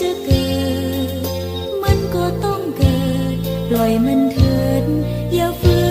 จะเกิด มันก็ต้องเกิด ปล่อยมันเถิดอย่าฝืน